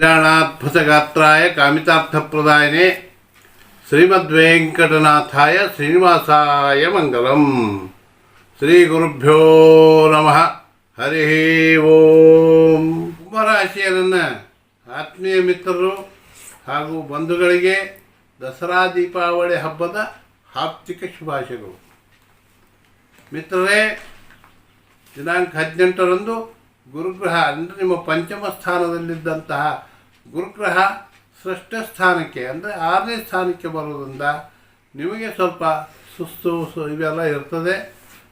ಕಲ್ಯಾಣಾದ್ಭುತಗಾತ್ರಾಯ ಕಾಮಿತಾರ್ಥಪ್ರದಾಯನೆ ಶ್ರೀಮದ್ವೆಂಕಟನಾಥಾಯ ಶ್ರೀನಿವಾಸಾಯ ಮಂಗಲಂ. ಶ್ರೀ ಗುರುಭ್ಯೋ ನಮಃ. ಹರಿ ಓಂ. ಕುಂಭರಾಶಿಯ ನನ್ನ ಆತ್ಮೀಯ ಮಿತ್ರರು ಹಾಗೂ ಬಂಧುಗಳಿಗೆ ದಸರಾ ದೀಪಾವಳಿ ಹಬ್ಬದ ಹಾಪ್ತಿಕ ಶುಭಾಶಯಗಳು. ಮಿತ್ರರೇ, ದಿನಾಂಕ ಹದಿನೆಂಟರಂದು ಗುರುಗ್ರಹ ಅಂದರೆ ನಿಮ್ಮ ಪಂಚಮ ಸ್ಥಾನದಲ್ಲಿದ್ದಂತಹ ಗುರುಗ್ರಹ ಷಷ್ಠ ಸ್ಥಾನಕ್ಕೆ, ಅಂದರೆ ಆರನೇ ಸ್ಥಾನಕ್ಕೆ ಬರೋದ್ರಿಂದ ನಿಮಗೆ ಸ್ವಲ್ಪ ಸುಸ್ತು ಇವೆಲ್ಲ ಇರ್ತದೆ.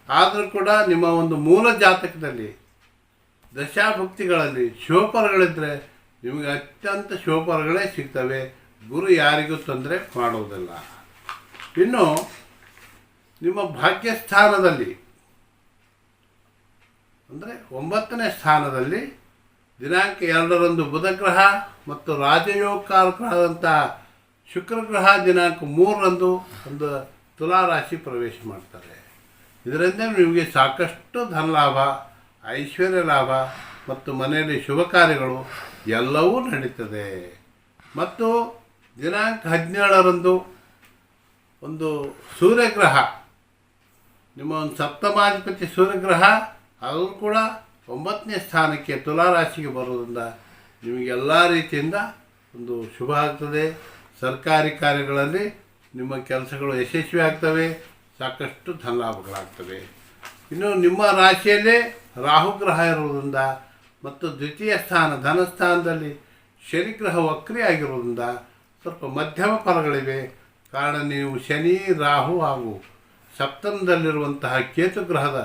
ಆದರೂ ಕೂಡ ನಿಮ್ಮ ಒಂದು ಮೂಲ ಜಾತಕದಲ್ಲಿ, ದಶಾಭಕ್ತಿಗಳಲ್ಲಿ ಶೋಪರಗಳಿದ್ದರೆ ನಿಮಗೆ ಅತ್ಯಂತ ಶೋಪರಗಳೇ ಸಿಗ್ತವೆ. ಗುರು ಯಾರಿಗೂ ತೊಂದರೆ ಮಾಡುವುದಿಲ್ಲ. ಇನ್ನು ನಿಮ್ಮ ಭಾಗ್ಯಸ್ಥಾನದಲ್ಲಿ ಅಂದರೆ ಒಂಬತ್ತನೇ ಸ್ಥಾನದಲ್ಲಿ ದಿನಾಂಕ ಎರಡರಂದು ಬುಧಗ್ರಹ ಮತ್ತು ರಾಜಯೋಗಕಾರಕರಾದಂಥ ಶುಕ್ರಗ್ರಹ ದಿನಾಂಕ ಮೂರರಂದು ಒಂದು ತುಲಾ ರಾಶಿ ಪ್ರವೇಶ ಮಾಡ್ತಾರೆ. ಇದರಿಂದ ನಿಮಗೆ ಸಾಕಷ್ಟು ಧನ ಲಾಭ ಐಶ್ವರ್ಯ ಲಾಭ ಮತ್ತು ಮನೆಯಲ್ಲಿ ಶುಭ ಕಾರ್ಯಗಳು ಎಲ್ಲವೂ ನಡೀತದೆ. ಮತ್ತು ದಿನಾಂಕ ಹದಿನೇಳರಂದು ಒಂದು ಸೂರ್ಯಗ್ರಹ, ನಿಮ್ಮ ಒಂದು ಸಪ್ತಮಾಧಿಪತಿ ಸೂರ್ಯಗ್ರಹ ಅದು ಕೂಡ ಒಂಬತ್ತನೇ ಸ್ಥಾನಕ್ಕೆ ತುಲಾ ರಾಶಿಗೆ ಬರೋದ್ರಿಂದ ನಿಮಗೆಲ್ಲ ರೀತಿಯಿಂದ ಒಂದು ಶುಭ ಆಗ್ತದೆ. ಸರ್ಕಾರಿ ಕಾರ್ಯಗಳಲ್ಲಿ ನಿಮ್ಮ ಕೆಲಸಗಳು ಯಶಸ್ವಿ ಆಗ್ತವೆ, ಸಾಕಷ್ಟು ಧನ ಲಾಭಗಳಾಗ್ತವೆ ಇನ್ನು ನಿಮ್ಮ ರಾಶಿಯಲ್ಲೇ ರಾಹುಗ್ರಹ ಇರುವುದರಿಂದ ಮತ್ತು ದ್ವಿತೀಯ ಸ್ಥಾನ ಧನಸ್ಥಾನದಲ್ಲಿ ಶನಿಗ್ರಹ ವಕ್ರಿ ಆಗಿರೋದ್ರಿಂದ ಸ್ವಲ್ಪ ಮಧ್ಯಮ ಫಲಗಳಿವೆ. ಕಾರಣ ನೀವು ಶನಿ, ರಾಹು ಹಾಗೂ ಸಪ್ತಮದಲ್ಲಿರುವಂತಹ ಕೇತು ಗ್ರಹದ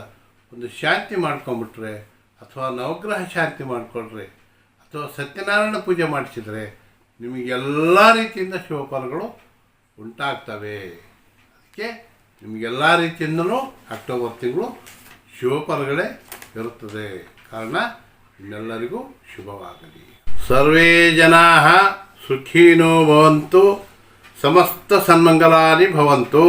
ಒಂದು ಶಾಂತಿ ಮಾಡ್ಕೊಂಬಿಟ್ರೆ ಅಥವಾ ನವಗ್ರಹ ಶಾಂತಿ ಮಾಡಿಕೊಡ್ರಿ ಅಥವಾ ಸತ್ಯನಾರಾಯಣ ಪೂಜೆ ಮಾಡಿಸಿದರೆ ನಿಮಗೆಲ್ಲ ರೀತಿಯಿಂದ ಶುಭ ಫಲಗಳು ಉಂಟಾಗ್ತವೆ. ಅದಕ್ಕೆ ನಿಮಗೆಲ್ಲ ರೀತಿಯಿಂದಲೂ ಅಕ್ಟೋಬರ್ ತಿಂಗಳು ಶುಭ ಫಲಗಳೇ ಇರುತ್ತದೆ. ಕಾರಣ ನಿಮ್ಮೆಲ್ಲರಿಗೂ ಶುಭವಾಗಲಿ. ಸರ್ವೇ ಜನಾ ಸುಖೀನೋ ಭವಂತು, ಸಮಸ್ತ ಸನ್ಮಂಗಲಾನಿ ಭವಂತು.